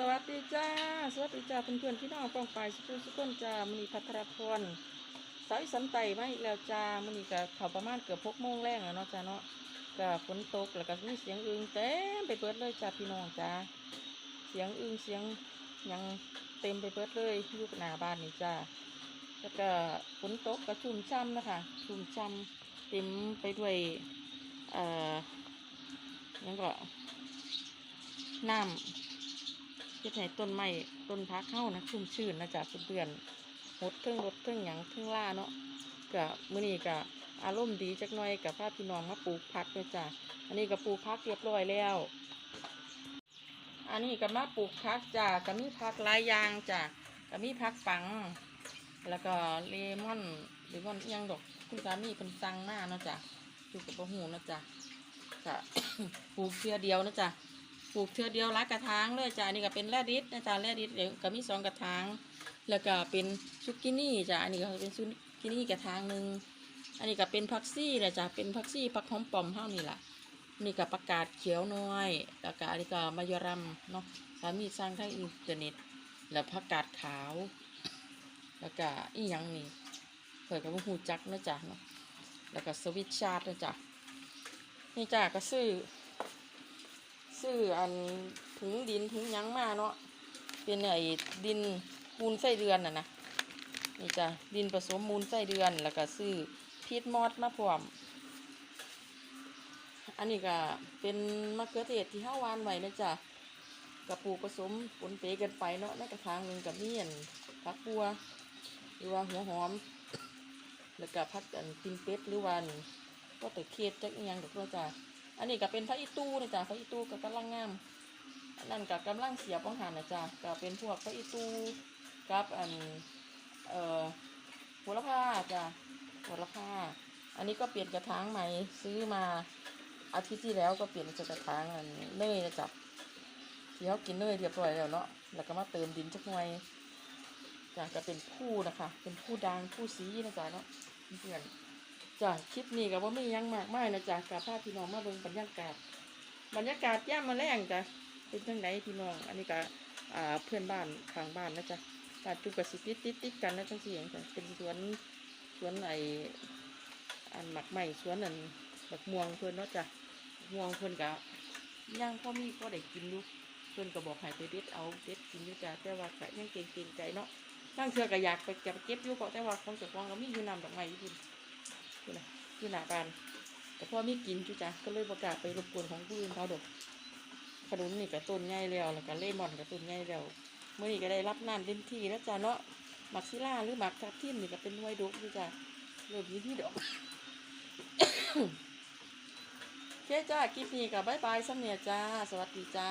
สวัสดีจ้า สวัสดีจ้าเพื่อนๆพี่น้องกองไปสุขุสุขนจ้ามณีพัทรพรสายสันไตมาอีกแล้วจ้ามณีกับเขาประมาณเกือบพกโมงแรงแล้วเนาะจ้าเนาะก็ฝนตกแล้วก็มีเสียงอึงเต็มไปเบิดเลยจ้าพี่น้องจ้าเสียงอึงเสียงยังเต็มไปเบิดเลยยู่หนาบ้านนี่จ้าแล้วก็ฝนตกก็ชุ่มช่ำนะคะชุ่มช่ำเต็มไปด้วยเอ่อยังก็น้ำ เฮ็ดให้ต้นไม้ต้นพักเข้านะชุ่มชื่นนะจ๊ะเพื่อนๆหดเครื่องรถเครื่องหยังเครื่องล่าเนาะก็มื้อนี้ก็อารมณ์ดีจักหน่อยกับพาพี่น้องมาปลูกผักด้วยจ้ะอันนี้ก็ปลูกผักเรียบร้อยแล้ว อันนี้ก็มาปลูกผักจ้ะก็มีผักหลายอย่างจ้ะก็มีผักปัง แล้วก็เลมอนเลมอนอิหยังดอกคุณสามีเป็นสั่งมาเนาะจ้ะอยู่กับบ่หูเนาะจ้ะก็ปลูกเพียเดียวนะจ๊ะ ลูกเทือเดียวรักกระถางเลยจ้ะอันนี้ก็เป็นแรดิสนะจ๊ะแรดิสเดี๋ยวก็มีสองกระถาง แล้วก็เป็นซุกินี่จ้ะอันนี้ก็เป็นซุกินี่กระถางหนึ่งอันนี้ก็เป็นพักซี่นะจ๊ะเป็นพักซี่พักหอมปอมเท่านี่แหละนี่ก็ประกาศเขียวน้อยแล้วก็อันนี้ก็มายรัมเนาะสามีสร้างทางอินเทอร์เน็ต แล้วผักกาดขาว แล้วก็อีหยังนี่เผื่อกับหูจักนะจ๊ะเนาะแล้วก็สวิตชาร์ดนะจ๊ะนี่จ้ะก็ซื้อ ซื้ออันถุงดินถุงยังมาเนาะเป็นไอ้ดินมูลไส้เดือนน่ะนะนี่จ้ะดินผสมมูลไส้เดือนแล้วก็ซื้อพีทมอดมาพร้อม อันนี้ก็เป็นมะเขือเทศที่ห้าวานไว้นะจ๊ะกระปูผสมปนเปกันไปเนาะในกระถางหนึ่งกับมีอันผักบัวหรือว่าหัวหอม แล้วก็พักอันปินเป็ดหรือวันก็แต่เคสจักอหยังดอกเนาะจ้ะ อันนี้ก็เป็นพระอีตู้นะจ๊ะพระอีตู้ก็กำลังงามอันนั้นก็กำลังเสียบวังหันนะจ๊ะก็เป็นพวกพระอีตู้กับอันเอ่อหัวละผ้าจ้ะหัวละผ้าอันนี้ก็เปลี่ยนกระถางใหม่ซื้อมาอาทิตย์ที่แล้วก็เปลี่ยนจากกระถางอันเนยนะจ๊ะที่เขากินเนยเรียบร้อยแล้วเนาะแล้วก็มาเติมดินจักหน่อยจ้ะก็เป็นผู้นะคะ เป็นผู้ดังผู้สีนะจ๊ะเนาะเพื่อน จ้ะคลิปนี้ก็บ่มียังมากมายนะจ๊ะกับพาพี่น้องมาเบิ่งบรรยากาศ บรรยากาศย่ามมาแรงจ้ะเป็นจังไดพี่น้อง อันนี้ก็อ่าเพื่อนบ้านข้างบ้านนะจ๊ะบ้านจุกกสิติติดติดกันนะจังซี่หยังจ้ะเป็นสวนสวนไออันหมักใหม่สวนอันบักม่วงเพื่อนเนาะจ้ะม่วงเพื่อนก็ย่างพ่อมีก็ได้กินอยู่เพื่อนก็บอกให้ไปเด็ดเอาเด็ดกินอยู่จ้ะแต่ว่าก็ยังเกรงๆใจเนาะนั่งเทื่อก็อยากไปเก็บเก็บอยู่ก็แต่ว่าของเจ้าของก็มีอยู่นำดอกไม้อยู่พุ่ นอยู่นะอยู่หน้าบ้าน แต่พ่อมีกินจุจ้ะก็เลยประกาศไปรบกวนของผู้อื่นเขาดอกขนุนนี่กับต้นใหญ่แล้วแล้วก็เลมอนกับต้นใหญ่แล้วเมื่อนี้ก็ได้รับน้ำเต็มที่แล้วจ้ะเนาะหมักซิล่าหรือหมักทับทิมนี่ก็เป็นไวยดกอยู่จ้ะเริ่มมีที่ดอกเคจ้าคลิปนี้ก็บายบายสำเนียจ้า สวัสดีจ้า